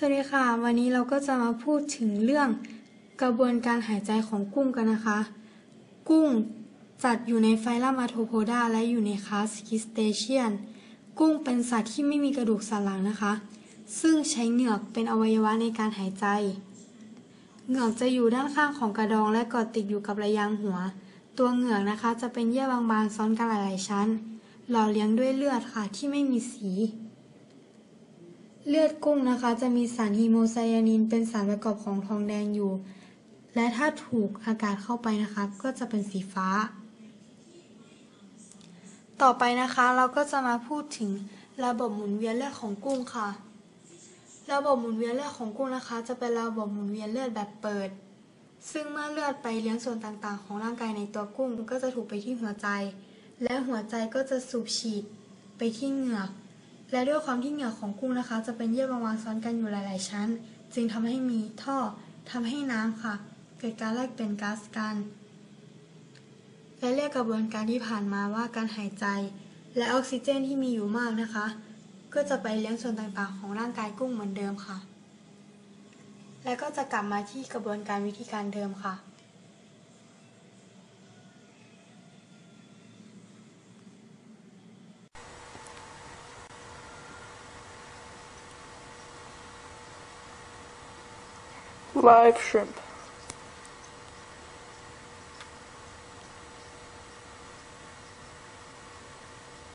สวัสดีค่ะ วันนี้เราก็จะมาพูดถึงเรื่องกระบวนการหายใจของกุ้งกันนะคะ กุ้งจัดอยู่ในไฟลัมอะโทโพดาและอยู่ในคลาสคิสเตเชียน กุ้งเป็นสัตว์ที่ไม่มีกระดูกสันหลังนะคะ ซึ่งใช้เหงือกเป็นอวัยวะในการหายใจ เหงือกจะอยู่ด้านข้างของกระดองและเกาะติดอยู่กับระยางหัว ตัวเหงือกนะคะจะเป็นเยื่อบางๆซ้อนกันหลายๆชั้น หล่อเลี้ยงด้วยเลือดค่ะที่ไม่มีสี เลือดกุ้งนะคะ จะมีสารฮีโมไซยานิน เป็นสารประกอบของทองแดงอยู่ และถ้าถูกอากาศเข้าไปนะคะ ก็จะเป็นสีฟ้า ต่อไปนะคะเราก็จะมาพูดถึงระบบหมุนเวียนเลือดของกุ้งค่ะ ระบบหมุนเวียนเลือดของกุ้งนะคะ จะเป็นระบบหมุนเวียนเลือดแบบเปิด ซึ่งเมื่อเลือดไปเลี้ยงส่วนต่างๆ ของร่างกายในตัวกุ้งก็จะถูกไปที่หัวใจ และหัวใจก็จะสูบฉีดไปที่เหงือก และด้วยความที่เหงือกของกุ้งนะคะ จะเป็นเยื่อบางๆซ้อนกันอยู่หลาย ๆ ชั้น จึงทำให้มีท่อทำให้น้ำค่ะ เกิดการแลกเปลี่ยนก๊าซกัน และเรียกกระบวนการที่ผ่านมาว่าการหายใจ และออกซิเจนที่มีอยู่มากนะคะ ก็จะไปเลี้ยงส่วนต่างๆ ของร่างกายกุ้งเหมือนเดิมค่ะ และก็จะกลับมาที่กระบวนการวิธีการเดิมค่ะ Live shrimp.